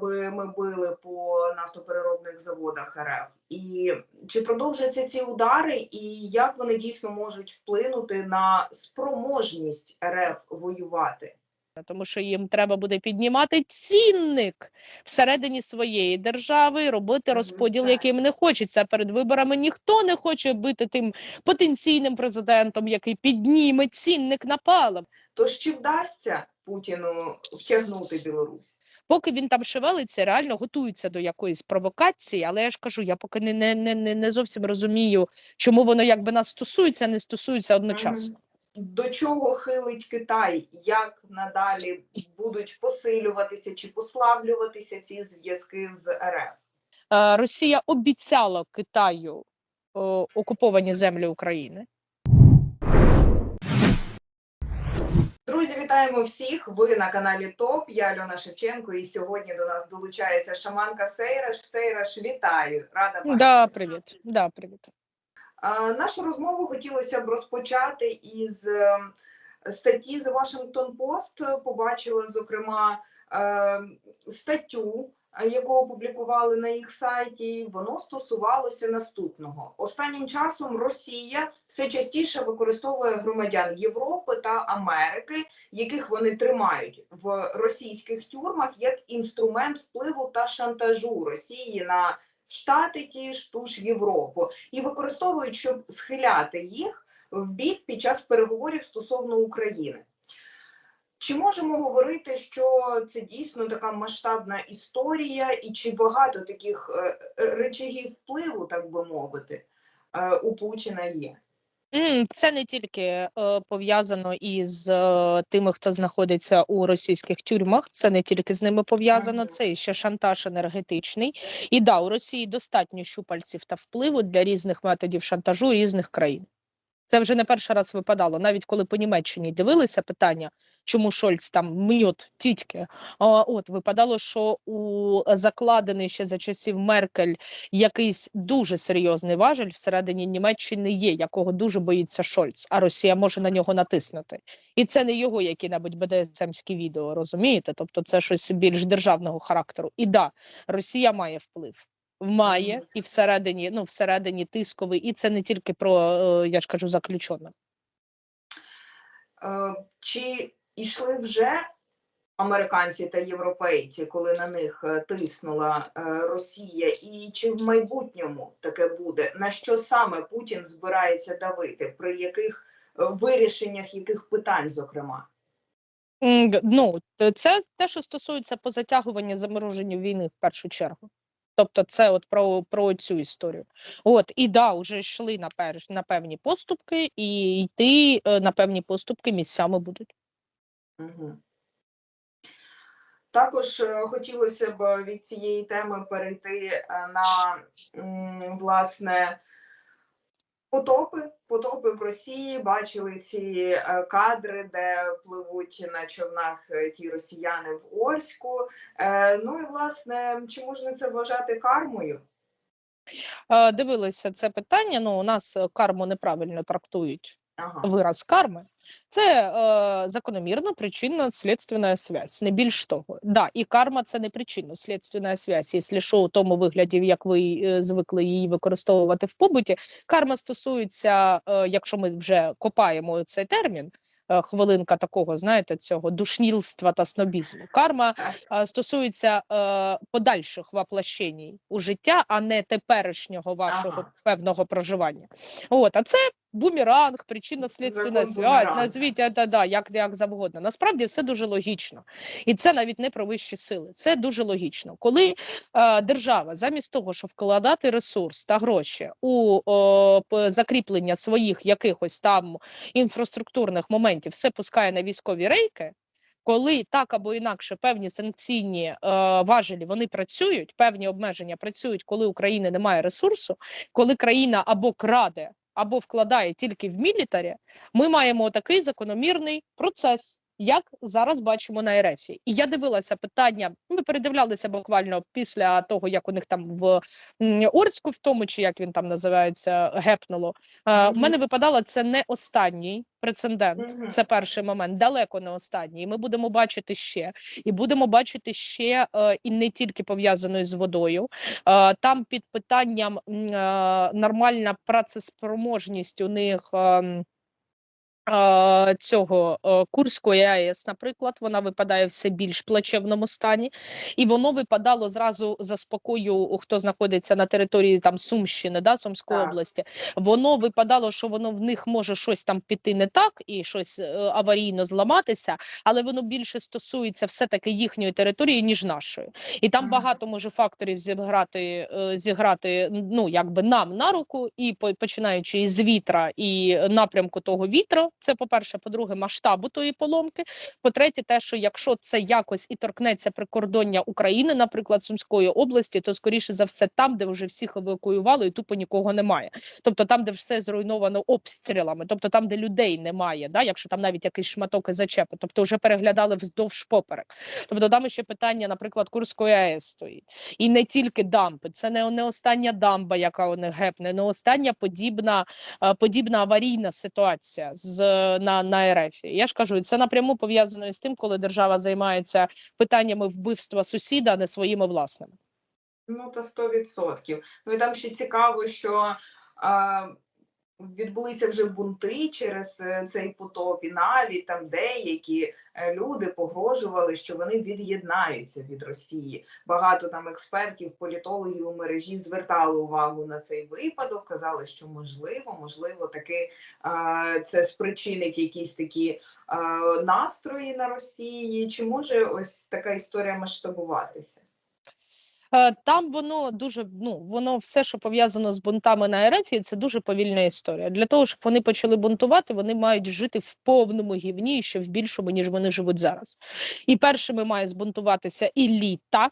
аби ми били по нафтопереробних заводах РФ? І чи продовжаться ці удари, і як вони дійсно можуть вплинути на спроможність РФ воювати? тому що їм треба буде піднімати цінник всередині своєї держави, робити розподіл, яким не хочеться. Перед виборами ніхто не хоче бути тим потенційним президентом, який підніме цінник на паливо. Тож чи вдасться Путіну втягнути Білорусь? Поки він там шевелиться, реально готується до якоїсь провокації. Але я ж кажу, я поки не, не, не, не- зовсім розумію, чому воно якби нас стосується, не стосується одночасно. До чого хилить Китай? Як надалі будуть посилюватися чи послаблюватися ці зв'язки з РФ? Е, Росія обіцяла Китаю е, окуповані землі України. Друзі, вітаємо всіх! Ви на каналі ТОП. Я Альона Шевченко, і сьогодні до нас долучається шаманка Сейраш. Сейраш, вітаю! Рада бачити. Да, привіт. Да, привіт. Нашу розмову хотілося б розпочати із е, статті The Washington Post. Побачила, зокрема, е, статтю, яку опублікували на їх сайті. Воно стосувалося наступного. Останнім часом Росія все частіше використовує громадян Європи та Америки, яких вони тримають в російських тюрмах як інструмент впливу та шантажу Росії на Штати ті ж ту ж Європу і використовують, щоб схиляти їх в бік під час переговорів стосовно України. Чи можемо говорити, що це дійсно така масштабна історія, і чи багато таких е, е, речагів впливу, так би мовити, е, у Путіна є? Це не тільки е, пов'язано із е, тими, хто знаходиться у російських тюрмах. Це не тільки з ними пов'язано, це і ще шантаж енергетичний. І да, у Росії достатньо щупальців та впливу для різних методів шантажу різних країн. Це вже не перший раз випадало. Навіть коли по Німеччині дивилися питання, чому Шольц там мньот тітьки. От випадало, що у закладений ще за часів Меркель якийсь дуже серйозний важель всередині Німеччини є, якого дуже боїться Шольц, а Росія може на нього натиснути. І це не його які-небудь БДСМські відео, розумієте? Тобто це щось більш державного характеру. І да, Росія має вплив. Має і всередині, ну всередині тисковий, і це не тільки про е, я ж кажу заключених. Е, Чи йшли вже американці та європейці, коли на них е, тиснула Росія, і чи в майбутньому таке буде? На що саме Путін збирається давити? При яких вирішеннях яких питань, зокрема? Ну, це те, що стосується по затягуванню замороженню війни в першу чергу. Тобто, це от про, про цю історію. От і да, вже йшли на пер, на певні поступки, і йти е, на певні поступки місцями будуть. Також е, хотілося б від цієї теми перейти е, на власне потопи. Потопи в Росії бачили ці е, кадри, де пливуть на човнах е, ті росіяни в Орську. Е, Ну і власне, чи можна це вважати кармою? Дивилися це питання. Ну, у нас карму неправильно трактують. Ага. вираз карми. Це е, закономірно причинно-слідственна связь, не більш того. Да, і карма це не причинно-слідственна связь, якщо що у тому вигляді, як ви е, звикли її використовувати в побуті. Карма стосується, е, якщо ми вже копаємо цей термін. е, Хвилинка такого, знаєте, цього душнілства та снобізму. Карма е, стосується е, подальших воплощень у життя, а не теперішнього вашого Ага. певного проживання. От, а це бумеранг, причинно-слідственна Закон зв'язь, бумеранга. назвіть да, да, як, як завгодно. Насправді все дуже логічно. І це навіть не про вищі сили. Це дуже логічно. Коли е, держава, замість того, щоб вкладати ресурс та гроші у о, закріплення своїх якихось там інфраструктурних моментів, все пускає на військові рейки. Коли так або інакше певні санкційні е, важелі вони працюють, певні обмеження працюють, коли у країни немає ресурсу, коли країна або краде, або вкладає тільки в мілітарі, ми маємо такий закономірний процес. Як зараз бачимо на РФ. І я дивилася питання. Ми передивлялися буквально після того, як у них там в Орську, в тому чи як він там називається, гепнуло. У Мгм. мене випадало це не останній прецедент. Мгм. Це перший момент, далеко не останній. І Ми будемо бачити ще, і будемо бачити ще е, і не тільки пов'язано із водою. Е, там під питанням е, нормальна працеспроможність у них. Е, Цього е, Курської АЕС, наприклад, вона випадає все більш плачевному стані, і воно випадало зразу заспокою, хто знаходиться на території там Сумщини, да, Сумської Так. області. Воно випадало, що воно в них може щось там піти не так і щось е, аварійно зламатися, але воно більше стосується все-таки їхньої території, ніж нашої. І там Мгм. багато може факторів зіграти, е, зіграти ну якби нам на руку, і починаючи із вітра і напрямку того вітра. Це по-перше, по-друге, масштабу тої поломки. По-третє, те, що якщо це якось і торкнеться прикордоння України, наприклад, Сумської області, то скоріше за все там, де вже всіх евакуювали, і тупо нікого немає. Тобто там, де все зруйновано обстрілами, тобто там, де людей немає, да, якщо там навіть якийсь шматок і зачепи, тобто вже переглядали вздовж поперек. Тобто там ще питання, наприклад, Курської АЕС стоїть. І не тільки дамби, це не, не остання дамба, яка у них гепне, не остання подібна, е, подібна аварійна ситуація з на, на РФ. Я ж кажу, це напряму пов'язано із тим, коли держава займається питаннями вбивства сусіда, а не своїми власними. Ну, та 100%. Ну і там ще цікаво, що а, відбулися вже бунти через е, цей потоп, і навіть там деякі е, люди погрожували, що вони від'єднаються від Росії. Багато там експертів, політологів у мережі звертали увагу на цей випадок, казали, що можливо, можливо, таки це спричинить якісь такі настрої на Росії. Чи може ось така історія масштабуватися? Е, Там воно дуже ну воно все, що пов'язано з бунтами на РФ, це дуже повільна історія. Для того, щоб вони почали бунтувати, вони мають жити в повному гівні і ще в більшому, ніж вони живуть зараз. І першими має збунтуватися еліта,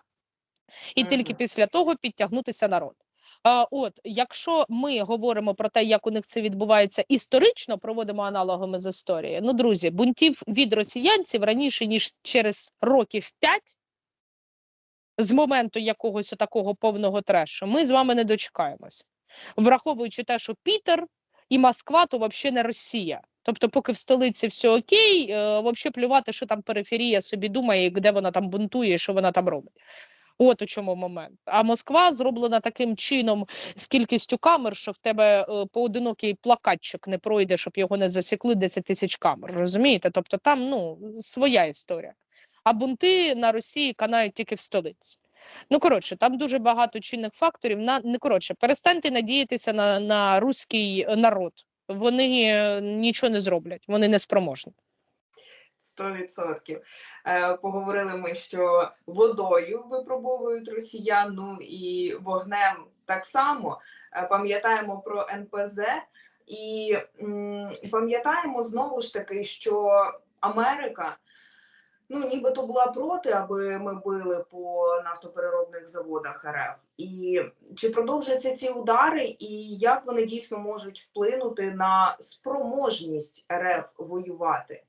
і тільки після того підтягнутися народ. А, от, якщо ми говоримо про те, як у них це відбувається історично, проводимо аналогами з історії. Ну, друзі, бунтів від росіянців раніше ніж через років 5 з моменту якогось такого повного трешу, ми з вами не дочекаємося. Враховуючи те, що Пітер і Москва то взагалі не Росія. Тобто, поки в столиці все окей, е, взагалі плювати, що там периферія собі думає, де вона там бунтує, що вона там робить. От у чому момент. А Москва зроблена таким чином з кількістю камер, що в тебе е, поодинокий плакатчик не пройде, щоб його не засікли 10 тисяч камер. Розумієте? Тобто там ну своя історія. А бунти на Росії канають тільки в столиці. Ну коротше, там дуже багато чинних факторів. На не коротше, перестаньте надіятися на, на руський народ. Вони е, нічого не зроблять, вони не спроможні. Сто відсотків. Е, Поговорили ми, що водою випробовують росіян, ну і вогнем так само. Е, Пам'ятаємо про НПЗ і пам'ятаємо знову ж таки, що Америка. Ну, нібито була проти, аби ми били по нафтопереробних заводах РФ. І чи продовжаться ці удари, і як вони дійсно можуть вплинути на спроможність РФ воювати?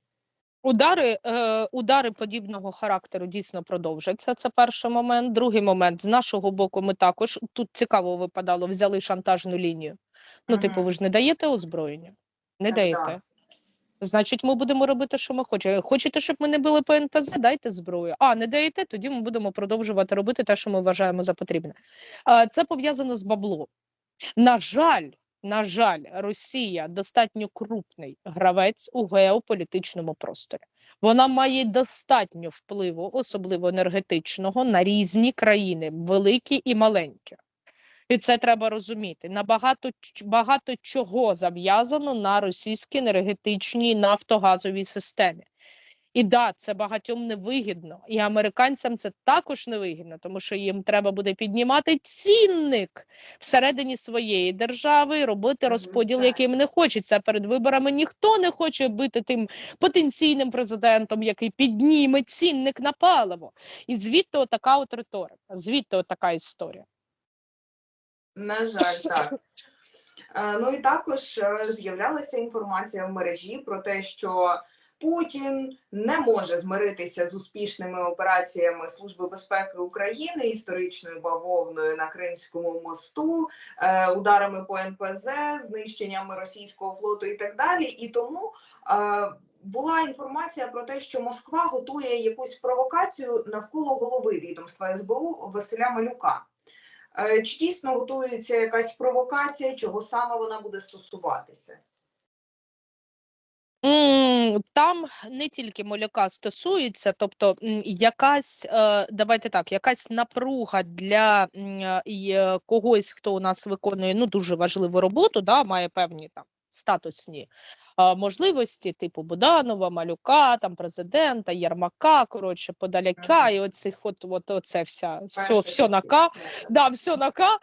Удари, е, удари подібного характеру дійсно продовжаться. Це перший момент. Другий момент з нашого боку, ми також тут цікаво випадало, взяли шантажну лінію. Ну, типу, ви ж не даєте озброєння? Не Так, даєте. Значить, ми будемо робити, що ми хочемо. Хочете, щоб ми не били по НПЗ? Дайте зброю. А не даєте, тоді ми будемо продовжувати робити те, що ми вважаємо за потрібне. Це пов'язано з баблом. На жаль, на жаль, Росія достатньо крупний гравець у геополітичному просторі. Вона має достатньо впливу, особливо енергетичного, на різні країни, великі і маленькі. І це треба розуміти. На багато, чого зав'язано на російській енергетичній нафтогазовій системі. І да, це багатьом невигідно, і американцям це також невигідно, тому що їм треба буде піднімати цінник всередині своєї держави, і робити розподіл, яким не хочеться. Перед виборами ніхто не хоче бути тим потенційним президентом, який підніме цінник на паливо. І звідти така от риторика, звідти така історія. На жаль, так. Е, Ну і також е, з'являлася інформація в мережі про те, що Путін не може змиритися з успішними операціями Служби безпеки України, історичною бавовною на Кримському мосту, е, ударами по НПЗ, знищеннями російського флоту і так далі. І тому була інформація про те, що Москва готує якусь провокацію навколо голови відомства СБУ Василя Малюка. Е, Чи дійсно готується якась провокація, чого саме вона буде стосуватися? Там не тільки моляка стосується, тобто якась, е, давайте так, якась напруга для е, когось, хто у нас виконує ну дуже важливу роботу, да, має певні там статусні можливості, типу Буданова, Малюка, там президента, Єрмака, коротше, Подаляка, і оцих, от, от оце вся, все, все на К. Да, все на К.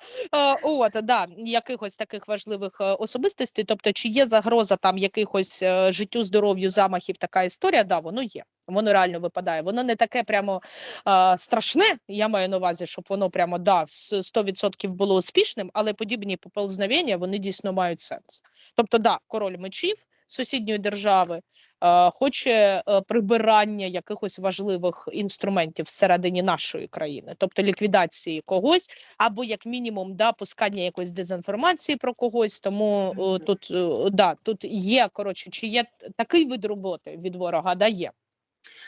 От, да, якихось таких важливих е, особистостей. Тобто, чи є загроза там якихось е, життю, здоров'ю, замахів, така історія? Да, воно є. Воно реально випадає. Воно не таке прямо е, страшне. Я маю на увазі, щоб воно прямо да, с- 100% було успішним, але подібні поползновення вони дійсно мають сенс. Тобто, да, король мечів сусідньої держави е, хоче е, прибирання якихось важливих інструментів всередині нашої країни, тобто ліквідації когось, або як мінімум да, пускання якоїсь дезінформації про когось. Тому е, тут е, да, тут є коротше, чи є такий вид роботи від ворога, да є.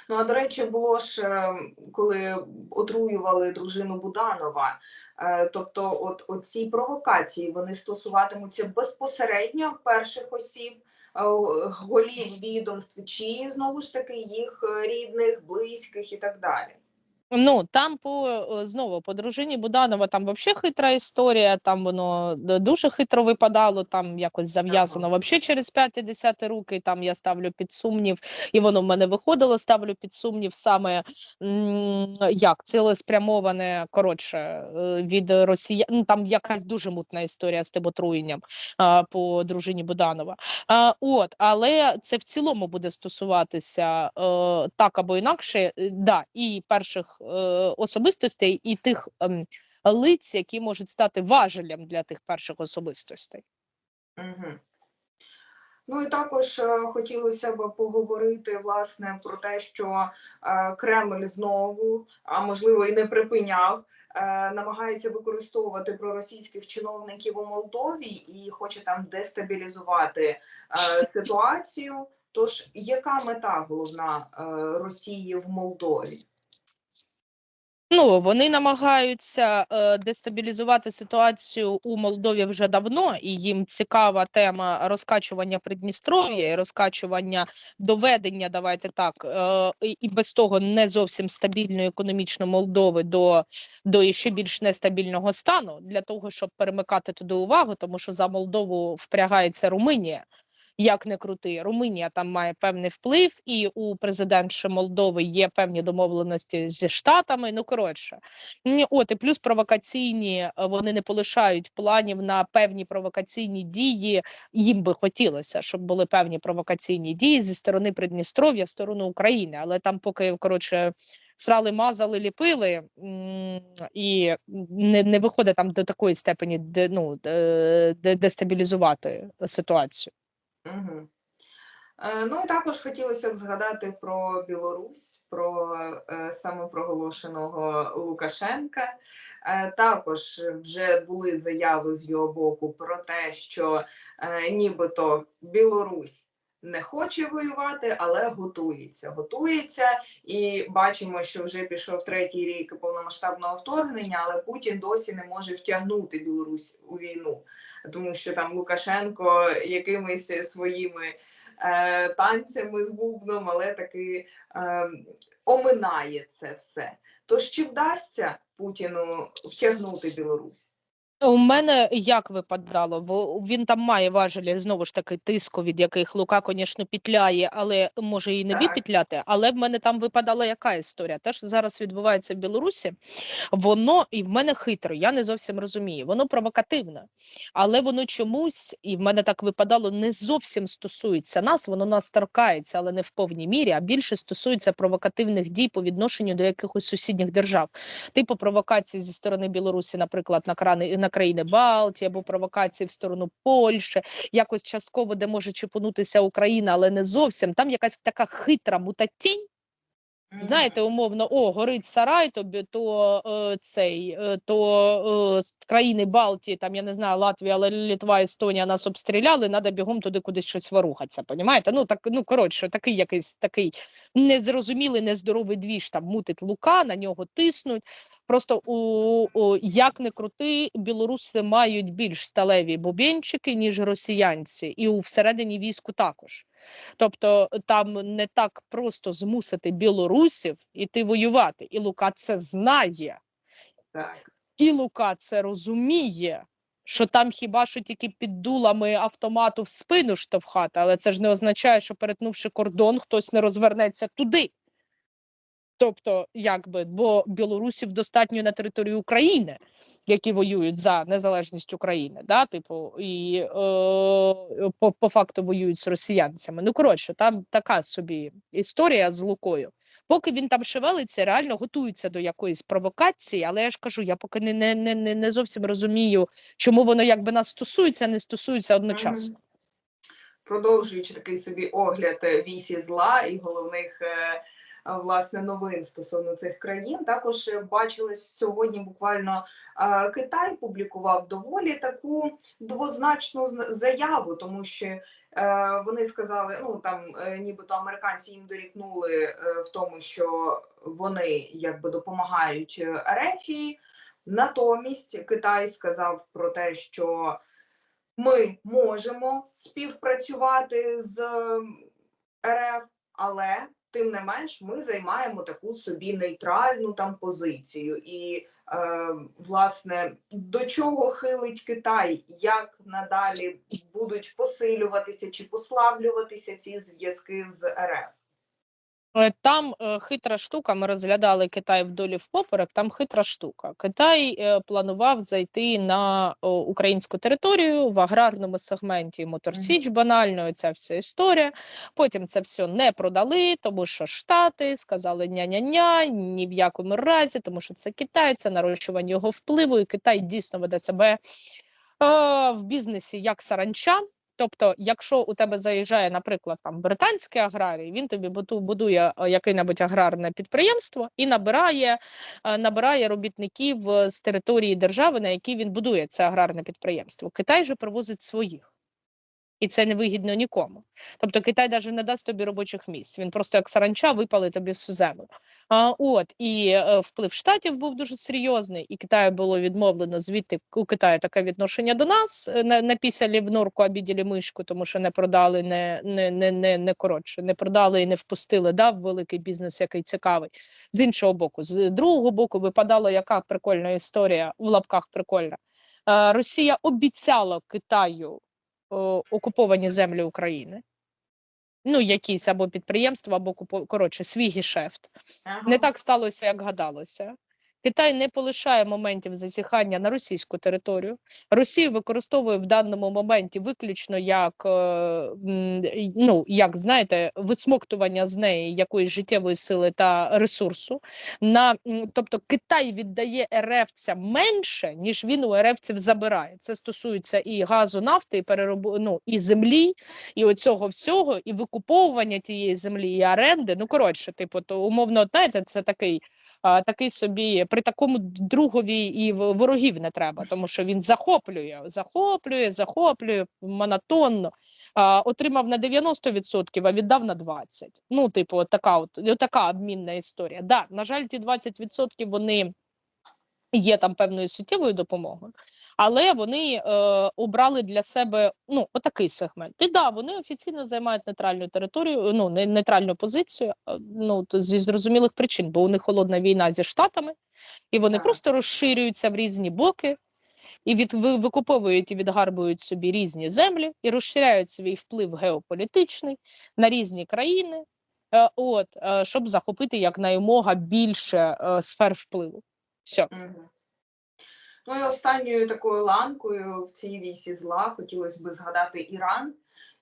Ну а до речі, було ж е, коли отруювали дружину Буданова. е, Тобто, от оці провокації вони стосуватимуться безпосередньо перших осіб, е, голів відомств, чи знову ж таки їх рідних, близьких і так далі. Ну там по е, знову по дружині Буданова там взагалі хитра історія. Там воно дуже хитро випадало, там якось зав'язано вообще через 5-10 руки. Там я ставлю під сумнів, і воно в мене виходило. Ставлю під сумнів саме як цілеспрямоване коротше е, від росіян. Ну там якась дуже мутна історія з тим отруєнням по дружині Буданова. А, от, але це в цілому буде стосуватися е, так або інакше, е, да, і перших е, особистостей, і тих ем, лиць, які можуть стати важелем для тих перших особистостей. Ну і також е, хотілося б поговорити власне про те, що е, Кремль знову, а можливо і не припиняв, намагається використовувати проросійських чиновників у Молдові і хоче там дестабілізувати ситуацію. Тож, яка мета головна Росії в Молдові? Ну вони намагаються е, дестабілізувати ситуацію у Молдові вже давно, і їм цікава тема розкачування Придністров'я і розкачування доведення, давайте так, е, і, без того не зовсім стабільної економічно Молдови до, до ще більш нестабільного стану для того, щоб перемикати туди увагу, тому що за Молдову впрягається Румунія. Як не крути, Румунія там має певний вплив, і у президентши Молдови є певні домовленості зі штатами. Ну коротше, от і плюс провокаційні е, вони не полишають планів на певні провокаційні дії. Їм би хотілося, щоб були певні провокаційні дії зі сторони Придністров'я сторону України, але там, поки коротше. Срали, мазали, ліпили і не, не виходить там до такої степені, де ну де дестабілізувати ситуацію. Угу. Ну і також хотілося б згадати про Білорусь, про е, самопроголошеного Лукашенка. Е, Також вже були заяви з його боку про те, що нібито Білорусь не хоче воювати, але готується. Готується, і бачимо, що вже пішов третій рік повномасштабного вторгнення, але Путін досі не може втягнути Білорусь у війну, тому що там Лукашенко якимись своїми е, танцями з бубном, але таки е, оминає це все. Тож чи вдасться Путіну втягнути Білорусь? У мене як випадало, бо він там має важелі знову ж таки тиску, від яких Лука, звісно, пітляє, але може і не Так. пітляти. Але в мене там випадала яка історія? Те, що зараз відбувається в Білорусі, воно і в мене хитро, я не зовсім розумію. Воно провокативне, але воно чомусь, і в мене так випадало, не зовсім стосується нас, воно нас торкається, але не в повній мірі, а більше стосується провокативних дій по відношенню до якихось сусідніх держав, типу провокації зі сторони Білорусі, наприклад, на крани на на країни Балтії або провокації в сторону Польщі, якось частково, де може чіпонутися Україна, але не зовсім. Там якась така хитра мутатінь. Знаєте, умовно, о, горить сарай, то, бі- то е, цей, е, то е, з країни Балтії, там я не знаю, Латвія, але Литва, Естонія нас обстріляли, треба бігом туди кудись щось ворухатися. Понімаєте? Ну так, ну коротше, такий якийсь такий незрозумілий, нездоровий двіж там мутить лука, на нього тиснуть. Просто у, у як не крути, білоруси мають більш сталеві бубенчики, ніж росіянці, і у всередині війську також. Тобто там не так просто змусити білорусів іти воювати. І Лука це знає, Так. і Лука це розуміє. Що там хіба що тільки під дулами автомату в спину штовхати, але це ж не означає, що перетнувши кордон, хтось не розвернеться туди. Тобто, якби, бо білорусів достатньо на території України, які воюють за незалежність України, да, типу, і е, по, по факту воюють з росіянцями. Ну коротше, там така собі історія з Лукою. Поки він там шевелиться, реально готується до якоїсь провокації, але я ж кажу, я поки не, не, не, не- зовсім розумію, чому воно якби нас стосується, а не стосується одночасно. Продовжуючи такий собі огляд е, вісі зла і головних е, власне новин стосовно цих країн, також е, бачили сьогодні. Буквально Китай публікував доволі таку двозначну заяву, тому що е, вони сказали, ну там е, нібито американці їм дорікнули в тому, що вони якби допомагають Ерефії. Натомість Китай сказав про те, що ми можемо співпрацювати з РФ, але тим не менш ми займаємо таку собі нейтральну там позицію. І е, власне до чого хилить Китай, як надалі будуть посилюватися чи послаблюватися ці зв'язки з РФ? Е, Там е, хитра штука. Ми розглядали Китай вдолі впоперек. Там хитра штука. Китай е, планував зайти на українську територію в аграрному сегменті Моторсіч. Банально ця вся історія. Потім це все не продали, тому що Штати сказали ня-ня-ня, ні в якому разі, тому що це Китай, це нарощування його впливу, і Китай дійсно веде себе в бізнесі як саранча. Тобто, якщо у тебе заїжджає, наприклад, там британський аграрій, він тобі будує е, яке-небудь аграрне підприємство і набирає, е, набирає робітників е, з території держави, на якій він будує це аграрне підприємство. Китай же привозить своїх. І це не вигідно нікому. Тобто Китай навіть не дасть тобі робочих місць. Він просто як саранча випалить тобі всю землю. А, от і е, вплив штатів був дуже серйозний, і Китаю було відмовлено звідти у Китаю таке відношення до нас. е, На, напісяли в норку, обіділи мишку, тому що не продали, не, не, не, не, не коротше, не продали і не впустили да, в великий бізнес, який цікавий. З іншого боку, з другого боку, випадала яка прикольна історія в лапках прикольна. Е, Росія обіцяла Китаю е, окуповані землі України. Ну, якісь або підприємства, або коротше, свій гешефт. Не так сталося, як гадалося. Китай не полишає моментів зазіхання на російську територію. Росію використовує в даному моменті виключно як, е, ну, як знаєте, висмоктування з неї якоїсь життєвої сили та ресурсу. На, тобто Китай віддає РФцям менше, ніж він у РФців забирає. Це стосується і газу, нафти, і переробу, ну, і землі, і оцього всього, і викуповування тієї землі, і оренди. Ну, коротше, типу, то умовно, знаєте, це такий такий собі при такому другові і ворогів не треба, тому що він захоплює, захоплює, захоплює монотонно. Отримав на 90%, а віддав на 20%. Ну, типу, така от така обмінна історія. Да, на жаль, ті 20% вони є там певною суттєвою допомогою, але вони е, обрали для себе ну отакий сегмент. І да, вони офіційно займають нейтральну територію, ну не нейтральну позицію. Ну то зі зрозумілих причин, бо у них холодна війна зі штатами, і вони просто розширюються в різні боки. І від викуповують і відгарбують собі різні землі і розширяють свій вплив геополітичний на різні країни, е, от е, щоб захопити якнаймога більше е, сфер впливу. Все. Ну і останньою такою ланкою в цій вісі зла хотілося б згадати Іран.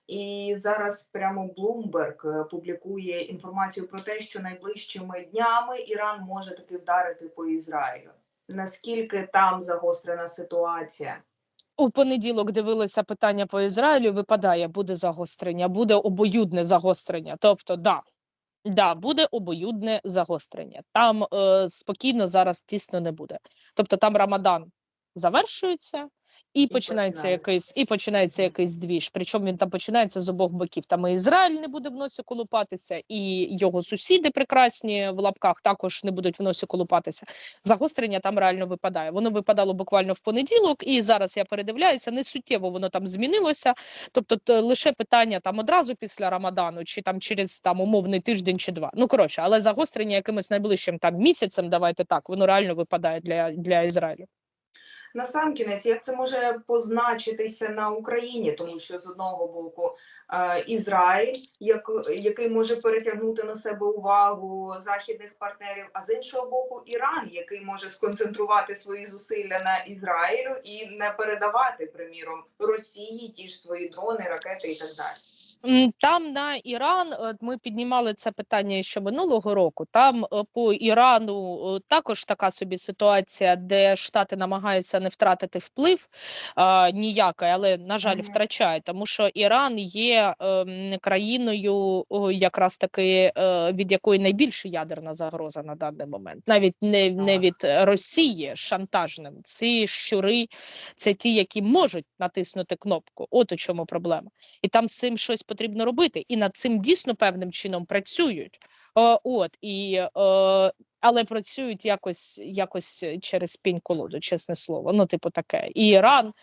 І зараз прямо Bloomberg е, публікує інформацію про те, що найближчими днями Іран може таки вдарити по Ізраїлю. Наскільки там загострена ситуація? У понеділок дивилися питання по Ізраїлю. Випадає, буде загострення, буде обоюдне загострення. Тобто, да, да, буде обоюдне загострення. Там е, спокійно зараз тісно не буде. Тобто там Рамадан завершується. І, починається якийсь і починається якийсь двіж. Причому він там починається з обох боків. Там і Ізраїль не буде в носі колупатися, і його сусіди прекрасні в лапках також не будуть в носі колупатися. Загострення там реально випадає. Воно випадало буквально в понеділок, і зараз я передивляюся, не суттєво воно там змінилося. Тобто, т- лише питання там одразу після Рамадану, чи там через там умовний тиждень чи два. Ну коротше, але загострення якимось найближчим там місяцем, давайте так, воно реально випадає для, для Ізраїлю. Насамкінець, як це може позначитися на Україні, тому що з одного боку е, Ізраїль, як, який може перетягнути на себе увагу західних партнерів, а з іншого боку, Іран, який може сконцентрувати свої зусилля на Ізраїлю і не передавати, приміром, Росії ті ж свої дрони, ракети і так далі. Там на Іран е, ми піднімали це питання ще минулого року. Там е, по Ірану е, також така собі ситуація, де Штати намагаються не втратити вплив е, ніякий, але на жаль, Мгм. втрачають, тому що Іран є ем, країною, якраз таки е, від якої найбільша ядерна загроза на даний момент, навіть не, не від е, Росії шантажним. Ці щури це ті, які можуть натиснути кнопку. От у чому проблема і там з цим щось потрібно робити, і над цим дійсно певним чином працюють. Е, от і е, але працюють якось, якось через пінь колоду, чесне слово. Ну, типу, таке. І Іран.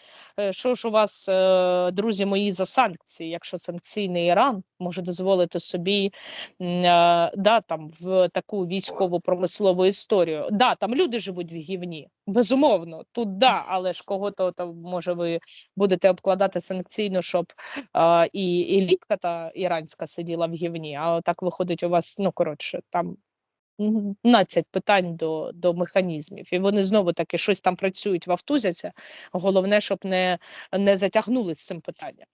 е, Що ж у вас, е, друзі мої, за санкції? Якщо санкційний Іран може дозволити собі е, да, там в таку військово промислову історію. Да, там люди живуть в гівні, безумовно. Тут да, але ж кого-то там може ви будете обкладати санкційно, щоб а, і елітка та іранська сиділа в гівні, а так виходить у вас, ну коротше, там м, 12 питань до, до механізмів. І вони знову таки щось там працюють, вавтузяться. Головне, щоб не, не затягнули з цим питанням.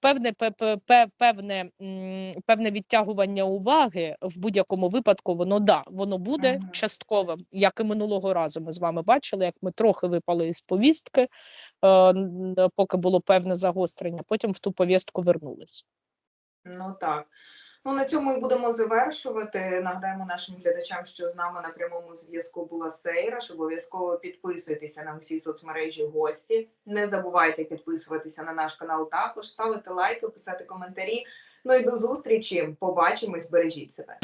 Певне, пе- пе- пе- певне, певне відтягування уваги в будь-якому випадку, воно да, воно буде частковим, як і минулого разу. Ми з вами бачили, як ми трохи випали із повістки, е, поки було певне загострення, потім в ту повістку вернулись. Ну так. Ну на цьому і будемо завершувати. Нагадаємо нашим глядачам, що з нами на прямому зв'язку була сейра. Що Обов'язково підписуйтеся на усі соцмережі. Гості не забувайте підписуватися на наш канал. Також ставити лайки, писати коментарі. Ну і до зустрічі. Побачимось, бережіть себе.